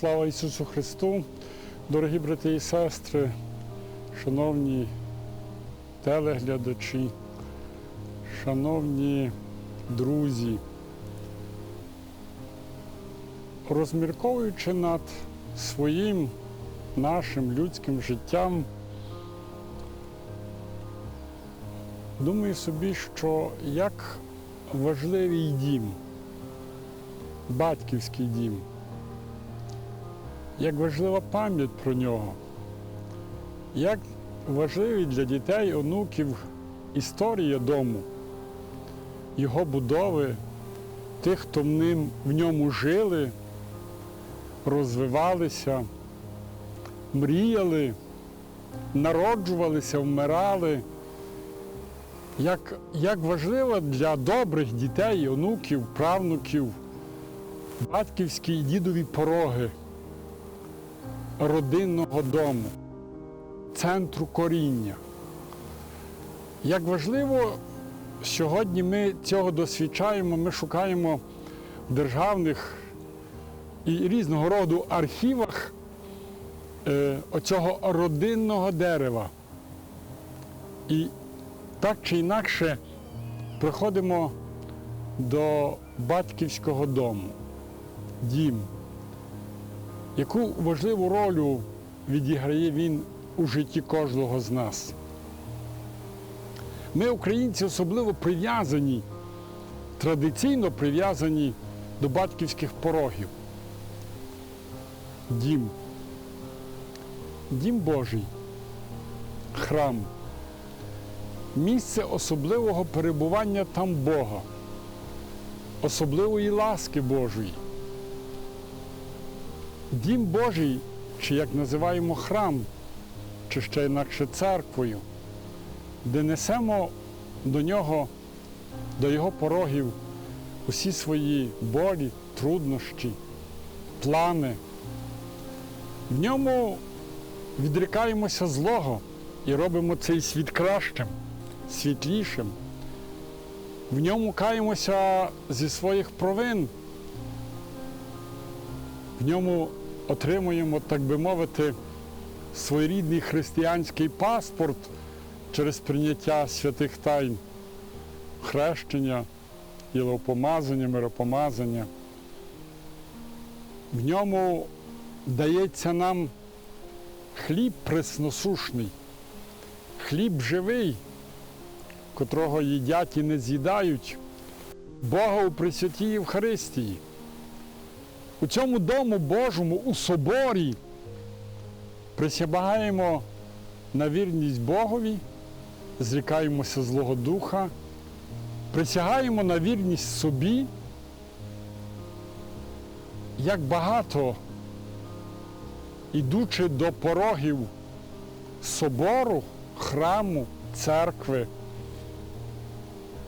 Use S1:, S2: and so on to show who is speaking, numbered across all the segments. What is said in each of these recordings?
S1: Слава Ісусу Христу, дорогі брати і сестри, шановні телеглядачі, шановні друзі, розмірковуючи над своїм нашим людським життям, думаю собі, що як важливий дім, батьківський дім як важлива пам'ять про нього, як важливі для дітей, онуків історія дому, його будови, тих, хто в, ньому жили, розвивалися, мріяли, народжувалися, вмирали. Як, як важливо для добрих дітей, онуків, правнуків, батьківські і дідові пороги родинного дому, центру коріння. Як важливо, сьогодні ми цього досвідчаємо, ми шукаємо в державних і різного роду архівах е, оцього родинного дерева. І так чи інакше приходимо до батьківського дому, дім яку важливу роль відіграє він у житті кожного з нас. Ми, українці, особливо прив'язані, традиційно прив'язані до батьківських порогів. Дім. Дім Божий, храм, місце особливого перебування там Бога, особливої ласки Божої. Дім Божий, чи як називаємо храм, чи ще інакше церквою, де несемо до нього, до його порогів усі свої болі, труднощі, плани. В ньому відрікаємося злого і робимо цей світ кращим, світлішим. В ньому каємося зі своїх провин. В ньому отримуємо, так би мовити, своєрідний християнський паспорт через прийняття святих тайн, хрещення, ілопомазання, миропомазання. В ньому дається нам хліб пресносушний, хліб живий, котрого їдять і не з'їдають, Бога у Пресвятій Євхаристії. У цьому дому Божому, у соборі, присягаємо на вірність Богові, зрікаємося Злого Духа, присягаємо на вірність собі. Як багато, ідучи до порогів собору, храму, церкви,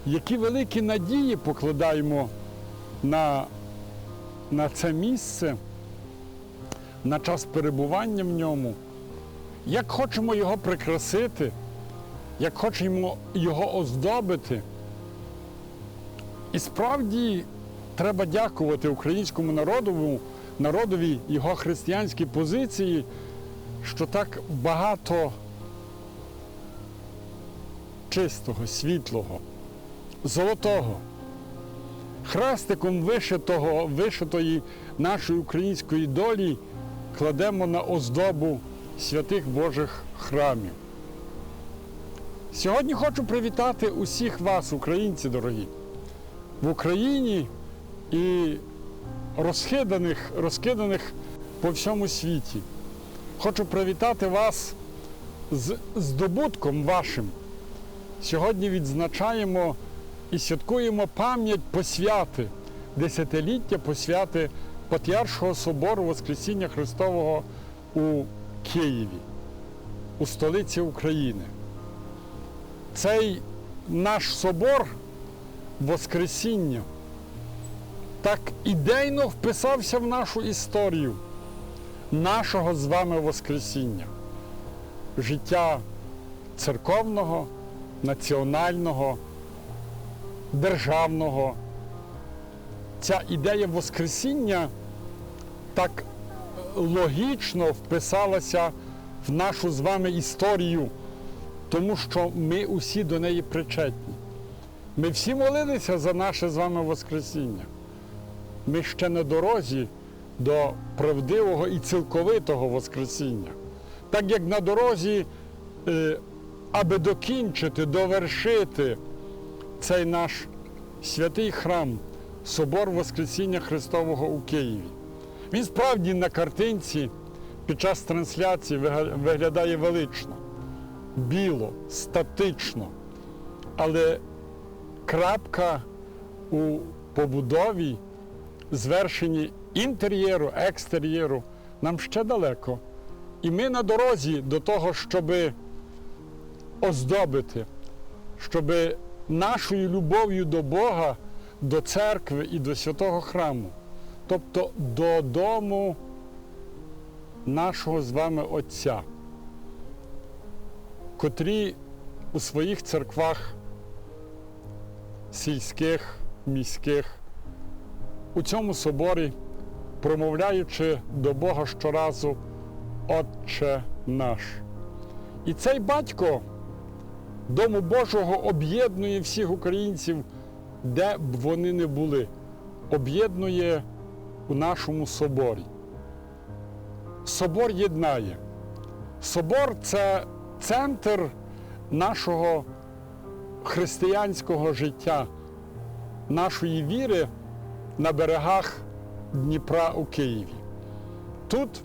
S1: які великі надії покладаємо на на це місце, на час перебування в ньому, як хочемо його прикрасити, як хочемо його оздобити. І справді треба дякувати українському народові, народові його християнській позиції, що так багато чистого, світлого, золотого хрестиком вишитого, вишитої нашої української долі кладемо на оздобу святих Божих храмів. Сьогодні хочу привітати усіх вас, українці дорогі, в Україні і розхиданих, розкиданих по всьому світі. Хочу привітати вас з здобутком вашим. Сьогодні відзначаємо і святкуємо пам'ять посвяти, десятиліття посвяти Патріаршого собору Воскресіння Христового у Києві, у столиці України. Цей наш собор Воскресіння так ідейно вписався в нашу історію нашого з вами Воскресіння, життя церковного, національного державного. Ця ідея Воскресіння так логічно вписалася в нашу з вами історію, тому що ми усі до неї причетні. Ми всі молилися за наше з вами Воскресіння. Ми ще на дорозі до правдивого і цілковитого Воскресіння. Так як на дорозі, е, аби докінчити, довершити цей наш святий храм, Собор Воскресіння Христового у Києві. Він справді на картинці під час трансляції виглядає велично, біло, статично. Але крапка у побудові, звершенні інтер'єру, екстер'єру нам ще далеко. І ми на дорозі до того, щоб оздобити, щоб нашою любов'ю до Бога, до церкви і до святого храму, тобто до дому нашого з вами Отця, котрі у своїх церквах сільських, міських, у цьому соборі, промовляючи до Бога щоразу Отче наш. І цей батько Дому Божого об'єднує всіх українців, де б вони не були, об'єднує у нашому соборі. Собор єднає. Собор це центр нашого християнського життя, нашої віри на берегах Дніпра у Києві. Тут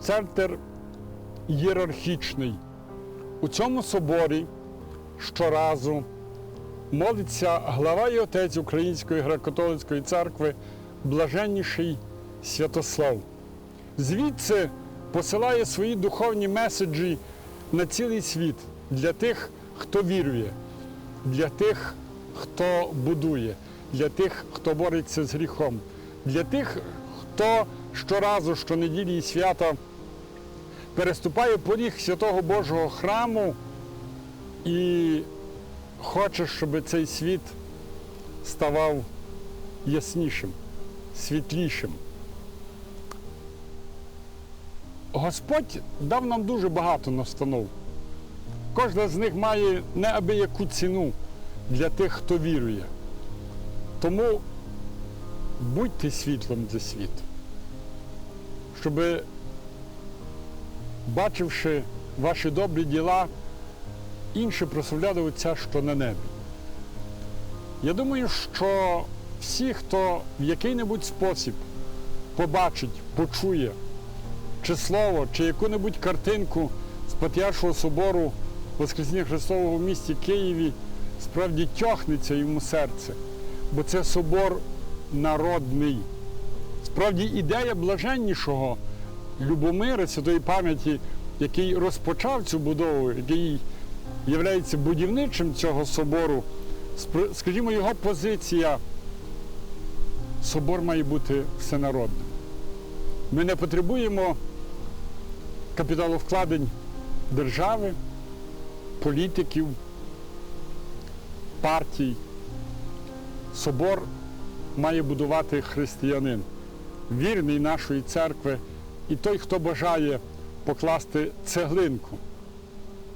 S1: центр ієрархічний. У цьому соборі щоразу молиться глава і отець Української греко-католицької церкви, блаженніший Святослав. Звідси посилає свої духовні меседжі на цілий світ для тих, хто вірує, для тих, хто будує, для тих, хто бореться з гріхом, для тих, хто щоразу, щонеділі і свята переступає поріг святого Божого храму і хоче, щоб цей світ ставав яснішим, світлішим. Господь дав нам дуже багато настанов. Кожна з них має неабияку ціну для тих, хто вірує. Тому будьте світлом для світу, щоб, бачивши ваші добрі діла, інші прославляли Отця, що на небі. Я думаю, що всі, хто в який-небудь спосіб побачить, почує, чи слово, чи яку-небудь картинку з Патріаршого собору Воскресіння Христового в місті Києві, справді тьохнеться йому серце, бо це собор народний. Справді ідея блаженнішого Любомира Святої пам'яті, який розпочав цю будову, який є будівничим цього собору, скажімо, його позиція. Собор має бути всенародним. Ми не потребуємо капіталовкладень держави, політиків, партій. Собор має будувати християнин, вірний нашої церкви і той, хто бажає покласти цеглинку,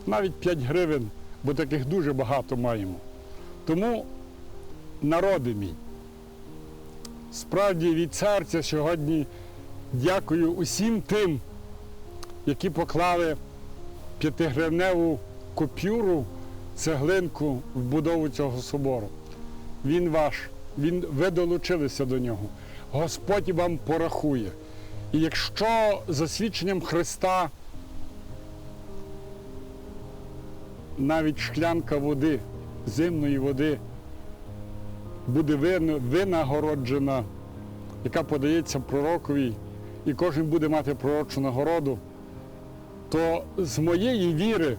S1: навіть 5 гривень, бо таких дуже багато маємо. Тому, народи мій, справді від серця сьогодні дякую усім тим, які поклали п'ятигривневу купюру, цеглинку в будову цього собору. Він ваш, він, ви долучилися до нього. Господь вам порахує. І якщо за свідченням Христа навіть шклянка води, зимної води буде винагороджена, яка подається пророкові, і кожен буде мати пророчу нагороду, то з моєї віри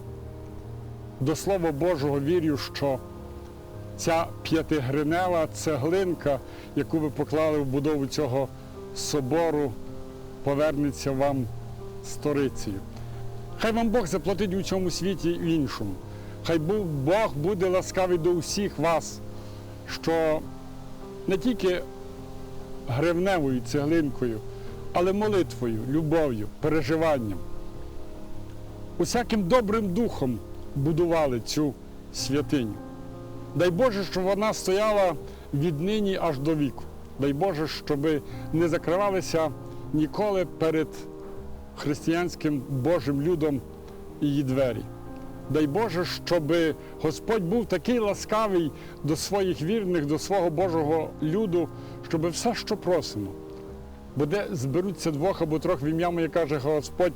S1: до Слова Божого вірю, що ця п'ятигринева цеглинка, яку ви поклали в будову цього собору, повернеться вам сторицею. Хай вам Бог заплатить у цьому світі і в іншому. Хай Бог буде ласкавий до усіх вас, що не тільки гривневою цеглинкою, але молитвою, любов'ю, переживанням. Усяким добрим духом будували цю святиню. Дай Боже, щоб вона стояла віднині аж до віку. Дай Боже, щоб не закривалися ніколи перед християнським Божим людом її двері. Дай Боже, щоб Господь був такий ласкавий до своїх вірних, до свого Божого люду, щоб все, що просимо, бо де зберуться двох або трьох в ім'я моє, каже Господь,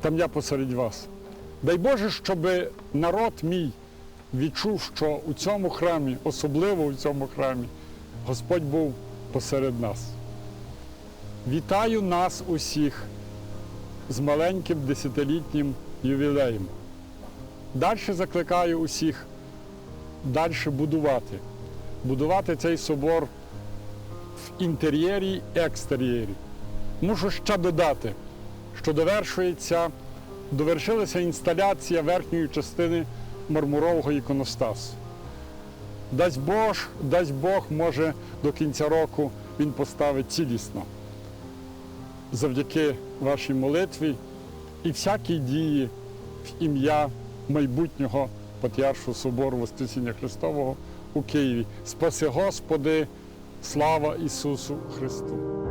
S1: там я посеред вас. Дай Боже, щоб народ мій відчув, що у цьому храмі, особливо у цьому храмі, Господь був посеред нас. Вітаю нас усіх з маленьким десятилітнім ювілеєм. Далі закликаю усіх далі будувати. Будувати цей собор в інтер'єрі і екстер'єрі. Мушу ще додати, що довершується, довершилася інсталяція верхньої частини мармурового іконостасу. Дасть Бог, дасть Бог, може до кінця року він поставить цілісно. Завдяки вашій молитві і всякій дії в ім'я майбутнього Патріаршу собору Воскресіння Христового у Києві. Спаси Господи, слава Ісусу Христу!